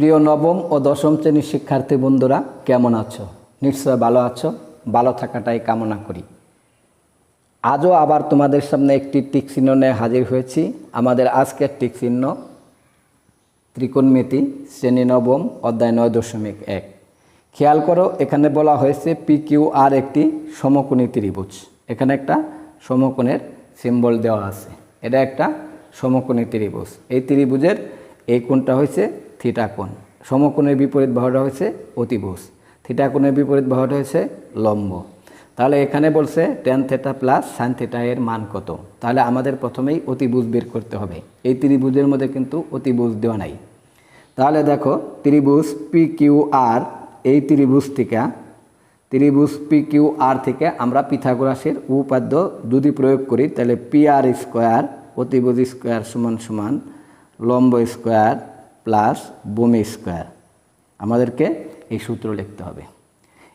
প্রিয় নবম ও দশম শ্রেণির শিক্ষার্থী বন্ধুরা, কেমন আছো? নিশ্চয় ভালো আছো? ভালো থাকাটাই কামনা করি। আজও আবার তোমাদের সামনে একটি টিক চিহ্ন নিয়ে হাজির হয়েছি। আমাদের আজকের টিক চিহ্ন ত্রিকোণমিতি, শ্রেণি নবম, অধ্যায় নয় দশমিক এক। খেয়াল করো, এখানে বলা হয়েছে পি কিউ আর একটি সমকোণী ত্রিভুজ। এখানে একটা সমকোণের সিম্বল দেওয়া আছে। এটা একটা সমকোণী ত্রিভুজ। এই ত্রিভুজের এই কোণটা হয়েছে থিটা কোণ সমকোণের বিপরীত বাহুটা হয়েছে অতিভুজ। থিটাকোণের বিপরীত বাহুটা হয়েছে লম্ব। তাহলে এখানে বলছে tan theta plus sine theta এর মান কত? তাহলে আমাদের প্রথমেই অতিভুজ বের করতে হবে। এই ত্রিভুজের মধ্যে কিন্তু অতিভুজ দেওয়া নাই। তাহলে দেখো, ত্রিভুজ পি কিউ আর এই ত্রিভুজ থেকে, ত্রিভুজ পি কিউ আর থেকে আমরা পিথাগোরাসের উপাদ্য যদি প্রয়োগ করি, তাহলে পি আর স্কোয়ার অতিভুজ স্কোয়ার সমান সমান, লম্ব স্কোয়ার প্লাস ভূমি স্কোয়ার আমাদেরকে এই সূত্র লিখতে হবে।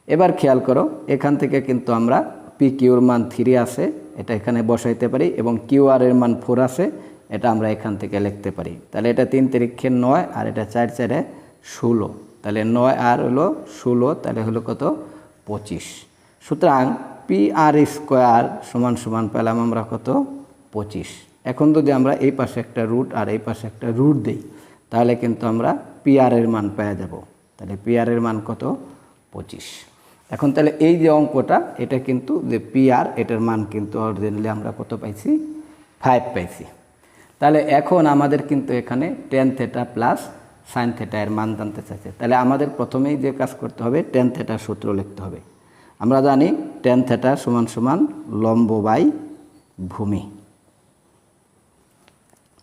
এবার খেয়াল করো, এখান থেকে কিন্তু আমরা পি কিউর মান থ্রি আছে, এটা এখানে বসাইতে পারি, এবং কিউ এর মান ফোর আছে, এটা আমরা এখান থেকে লিখতে পারি। তাহলে এটা তিন তারিখে নয়, আর এটা চার চারে ষোলো। তাহলে নয় আর হলো ষোলো, তাহলে হলো কত? পঁচিশ। সুতরাং পি আর স্কোয়ার সমান সমান পেলাম আমরা কত? পঁচিশ। এখন যদি আমরা এই পাশে একটা রুট আর এই পাশে একটা রুট দিই তাহলে কিন্তু আমরা পি আর মান পেয়ে যাব। তাহলে পি আর এর মান কত? পঁচিশ। এখন তাহলে এই যে অঙ্কটা, এটা কিন্তু যে পি আর এটার মান কিন্তু অরিজিনালি আমরা কত পাইছি? ফাইভ পাইছি। তাহলে এখন আমাদের কিন্তু এখানে tan theta plus sine theta এর মান জানতে চাইছে। তাহলে আমাদের প্রথমেই যে কাজ করতে হবে টেন থেটার সূত্র লিখতে হবে। আমরা জানি টেন থেটা সমান সমান লম্ব বাই ভূমি।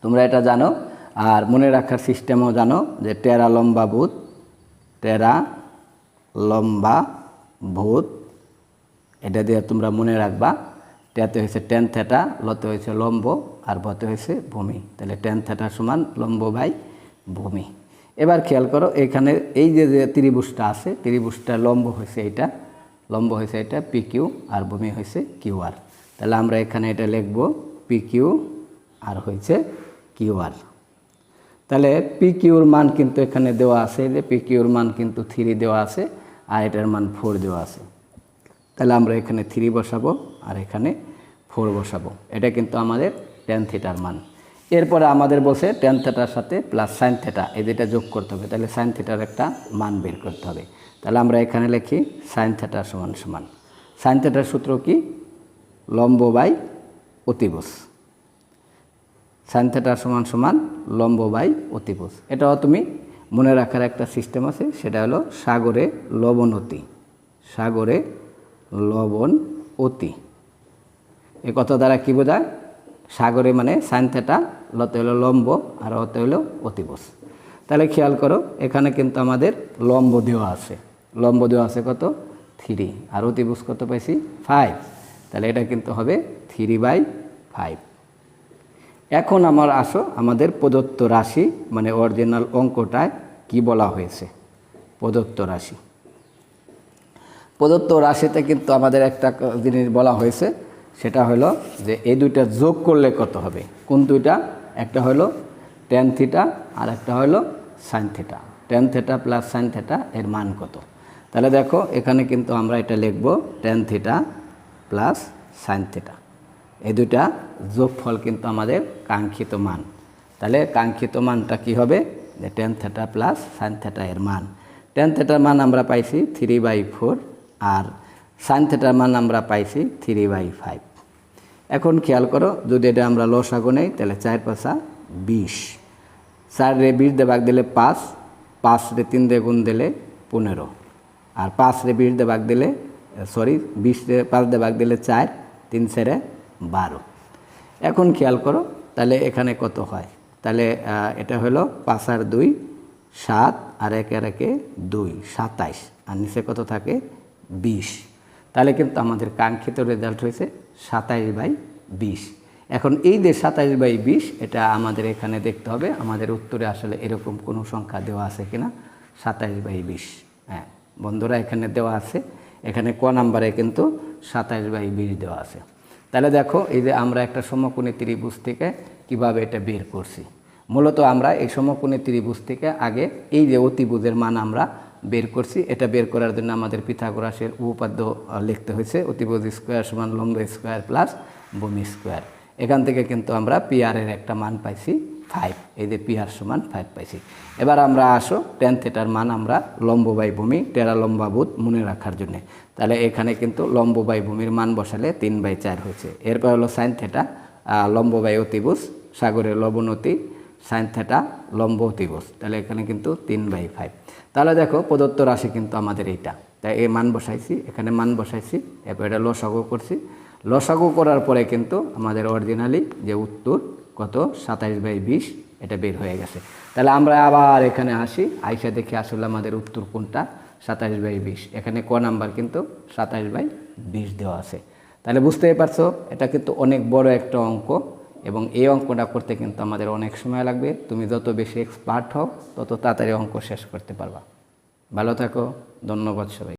তোমরা এটা জানো? আর মনে রাখার সিস্টেমও জানো যে টেরা লম্বা ভূত টেরা লম্বা ভূত। এটা দিয়ে তোমরা মনে রাখবা টেতে হয়েছে টেন থেটা লতে হয়েছে লম্ব, আর বতে হয়েছে ভূমি। তাহলে টেন থেটা সমান লম্ব বাই ভূমি। এবার খেয়াল করো, এখানে এই যে যে ত্রিভুজটা আছে, ত্রিভুজটা লম্ব হয়েছে এটা লম্ব হয়েছে এটা পি কিউ আর ভূমি হয়েছে কিউ আর তাহলে আমরা এখানে এটা লিখব পি কিউ আর হয়েছে কিউ আর তাহলে পি কিউর মান কিন্তু এখানে দেওয়া আছে, যে পি কিউর মান কিন্তু থ্রি দেওয়া আছে, আর এটার মান ফোর দেওয়া আছে। তাহলে আমরা এখানে থ্রি বসাবো, আর এখানে ফোর বসাবো। এটা কিন্তু আমাদের টেন থিটার মান। এরপরে আমাদের বসে টেন থেটার সাথে প্লাস সাইন থেটা এই যেটা যোগ করতে হবে। তাহলে সাইন থেটার একটা মান বের করতে হবে। তাহলে আমরা এখানে লিখি সাইন থেটার সমান সমান। সাইন থেটার সূত্র কি? লম্ব বাই অতিভুজ। সাইন থেটার সমান সমান লম্ব বাই অতিভুজ। এটাও তুমি মনে রাখার একটা সিস্টেম আছে, সেটা হলো সাগরে লবণ অতি। সাগরে লবণ অতি। এ কথা দ্বারা কী বোঝায়? সাগরে মানে সাইন থেটা লতে হলো লম্ব, আর অতে হলো অতিভুজ। তাহলে খেয়াল করো, এখানে কিন্তু আমাদের লম্ব দেওয়া আছে। লম্ব দেওয়া আছে কত? থ্রি আর অতিভুজ কত পাইছি? ফাইভ তাহলে এটা কিন্তু হবে থ্রি বাই ফাইভ এখন আমার আসো, আমাদের প্রদত্ত রাশি মানে অরিজিনাল অঙ্কটায় কি বলা হয়েছে? প্রদত্ত রাশি। প্রদত্ত রাশিতে কিন্তু আমাদের একটা জিনিস বলা হয়েছে, সেটা হলো যে এই দুইটা যোগ করলে কত হবে? কোন দুইটা? একটা হলো টেন থিটা আর একটা হলো sine theta tan theta plus sine theta এর মান কত? তাহলে দেখো, এখানে কিন্তু আমরা এটা লিখব tan theta plus sine theta এই দুইটা যোগফল কিন্তু আমাদের কাঙ্ক্ষিত মান। তাহলে কাঙ্ক্ষিত মানটা কি হবে? যে tan theta plus sine theta এর মান। টেন থেটার মান আমরা পাইছি থ্রি বাই ফোর আর সাইন থেটার মান আমরা পাইছি থ্রি বাই ফাইভ এখন খেয়াল করো, যদি এটা আমরা লসাগু নেই, তাহলে চার পাশা বিশ। চার রে বিশ দিয়ে দিলে পাঁচ পাঁচ রে তিন দিয়ে গুণ দিলে পনেরো। আর পাঁচ রে বিশ দিয়ে দিলে সরি বিশ রে পাঁচ ভাগ দিলে চার, তিন সেরে বারো। এখন খেয়াল করো, তাহলে এখানে কত হয়? তাহলে এটা হলো পাঁচ আর দুই, সাত, আর একে আর একে দুই, সাতাইশ। আর নিচে কত থাকে? বিশ। তাহলে কিন্তু আমাদের কাঙ্ক্ষিত রেজাল্ট হয়েছে সাতাইশ বাই বিশ। এখন এই যে সাতাইশ বাই বিশ, এটা আমাদের এখানে দেখতে হবে, আমাদের উত্তরে আসলে এরকম কোনো সংখ্যা দেওয়া আছে কিনা? সাতাইশ বাই বিশ। হ্যাঁ বন্ধুরা এখানে দেওয়া আছে, এখানে ক নাম্বারে কিন্তু সাতাইশ বাই বিশ দেওয়া আছে। তাহলে দেখো, এই যে আমরা একটা সমকোণী ত্রিভুজ থেকে কীভাবে এটা বের করছি? মূলত আমরা এই সমকোণী ত্রিভুজ থেকে আগে এই যে অতিভুজের মান আমরা বের করছি, এটা বের করার জন্য আমাদের পিথাগোরাসের উপপাদ্য লিখতে হয়েছে, অতিভুজ স্কোয়ার সমান লম্ব স্কোয়ার প্লাস বমি স্কোয়ার। এখান থেকে কিন্তু আমরা পিআরের একটা মান পাইছি। ফাইভ, এই যে পিআর সমান ফাইভ পাইছি। এবার আমরা আসো, টেন থেটার মান আমরা লম্ব বাই ভূমি টেরা লম্বাভূত মনে রাখার জন্য। তাহলে এখানে কিন্তু লম্ব বাই ভূমির মান বসালে তিন বাই চার হয়েছে। এরপর হলো সাইন থেটা লম্ব বাই অতিভুজ সাগরের লবণতি, সাইন থেটা, লম্ব অতিভুজ তাহলে এখানে কিন্তু তিন বাই ফাইভ। তাহলে দেখো, প্রদত্ত রাশি কিন্তু আমাদের এইটা। তাই এই মান বসাইছি, এখানে মান বসাইছি, এরপর এটা লসাগু করছি। লসাগু করার পরে কিন্তু আমাদের অরিজিনালি যে উত্তর কত? সাতাইশ বাই বিশ, এটা বের হয়ে গেছে। তাহলে আমরা আবার এখানে আসি, আইসা দেখে আসলে আমাদের উত্তর কোনটা? সাতাইশ বাই বিশ। এখানে ক নাম্বার কিন্তু সাতাইশ বাই বিশ দেওয়া আছে। তাহলে বুঝতেই পারছ, এটা কিন্তু অনেক বড় একটা অঙ্ক এবং এই অঙ্কটা করতে কিন্তু আমাদের অনেক সময় লাগবে। তুমি যত বেশি এক্সপার্ট হও, তত তাড়াতাড়ি অঙ্ক শেষ করতে পারবা। ভালো থাকো, ধন্যবাদ সবাই